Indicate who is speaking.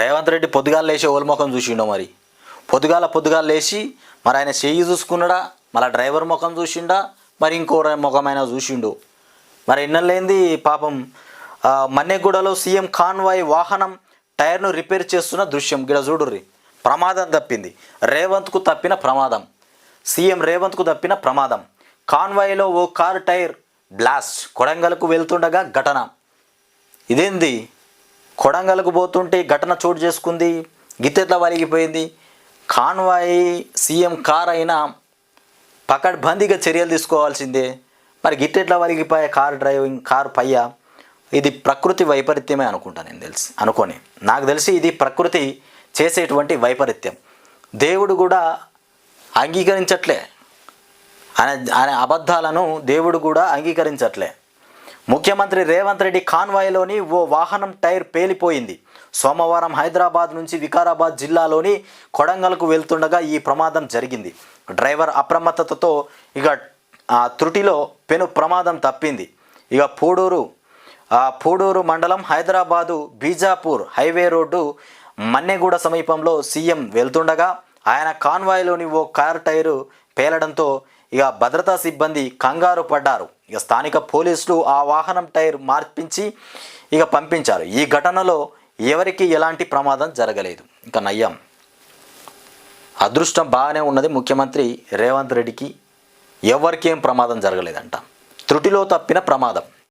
Speaker 1: రేవంత్ రెడ్డి పొద్దుగాల లేచి ఓల ముఖం చూసిండో మరి. పొద్దుగాల పొద్దుగాలు లేచి మరి ఆయన చెయ్యి చూసుకున్నాడా? మళ్ళీ డ్రైవర్ ముఖం చూసిండా? మరి ఇంకో ముఖమైనా చూసిండు. మరి ఎన్నలేంది పాపం మన్నెగూడలో సీఎం కాన్వాయ్ వాహనం టైర్ను రిపేర్ చేస్తున్న దృశ్యం. గిడ చూడుర్రి. ప్రమాదం తప్పింది. రేవంత్కు తప్పిన ప్రమాదం. సీఎం రేవంత్కు తప్పిన ప్రమాదం. కాన్వాయ్లో ఓ కారు టైర్ బ్లాస్ట్. కొడంగల్కు వెళ్తుండగా ఘటన. ఇదేంది? కొడంగల్కు పోతుంటే ఘటన చోటు చేసుకుంది గిత్తెట్ల వలిగిపోయింది కాన్వాయి సీఎం కార్ అయినా పకడ్బందీగా చర్యలు తీసుకోవాల్సిందే. మరి గిట్టెట్ల వలిగిపోయే కార్ డ్రైవింగ్ కార్ పయ్య ఇది ప్రకృతి వైపరీత్యమే అనుకుంటా నేను తెలిసి అనుకోని. నాకు తెలిసి ఇది ప్రకృతి చేసేటువంటి వైపరీత్యం. దేవుడు కూడా అంగీకరించట్లే. ఆయన ఆయన అబద్ధాలను దేవుడు కూడా అంగీకరించట్లే. ముఖ్యమంత్రి రేవంత్ రెడ్డి కాన్వాయ్లోని ఓ వాహనం టైర్ పేలిపోయింది. సోమవారం హైదరాబాద్ నుంచి వికారాబాద్ జిల్లాలోని కొడంగల్కు వెళ్తుండగా ఈ ప్రమాదం జరిగింది. డ్రైవర్ అప్రమత్తతతో ఇక ఆ త్రుటిలో పెను ప్రమాదం తప్పింది. ఇక పూడూరు పూడూరు మండలం హైదరాబాదు బీజాపూర్ హైవే రోడ్డు మన్నెగూడ సమీపంలో సీఎం వెళ్తుండగా ఆయన కాన్వాయ్లోని ఓ కార్ టైరు పేలడంతో ఇక భద్రతా సిబ్బంది కంగారు పడ్డారు. ఇక స్థానిక పోలీసులు ఆ వాహనం టైర్ మార్పించి ఇక పంపించారు. ఈ ఘటనలో ఎవరికి ఎలాంటి ప్రమాదం జరగలేదు. ఇక నయ్యం. అదృష్టం బాగానే ఉన్నది. ముఖ్యమంత్రి రేవంత్ రెడ్డికి ఎవరికేం ప్రమాదం జరగలేదంట. త్రుటిలో తప్పిన ప్రమాదం.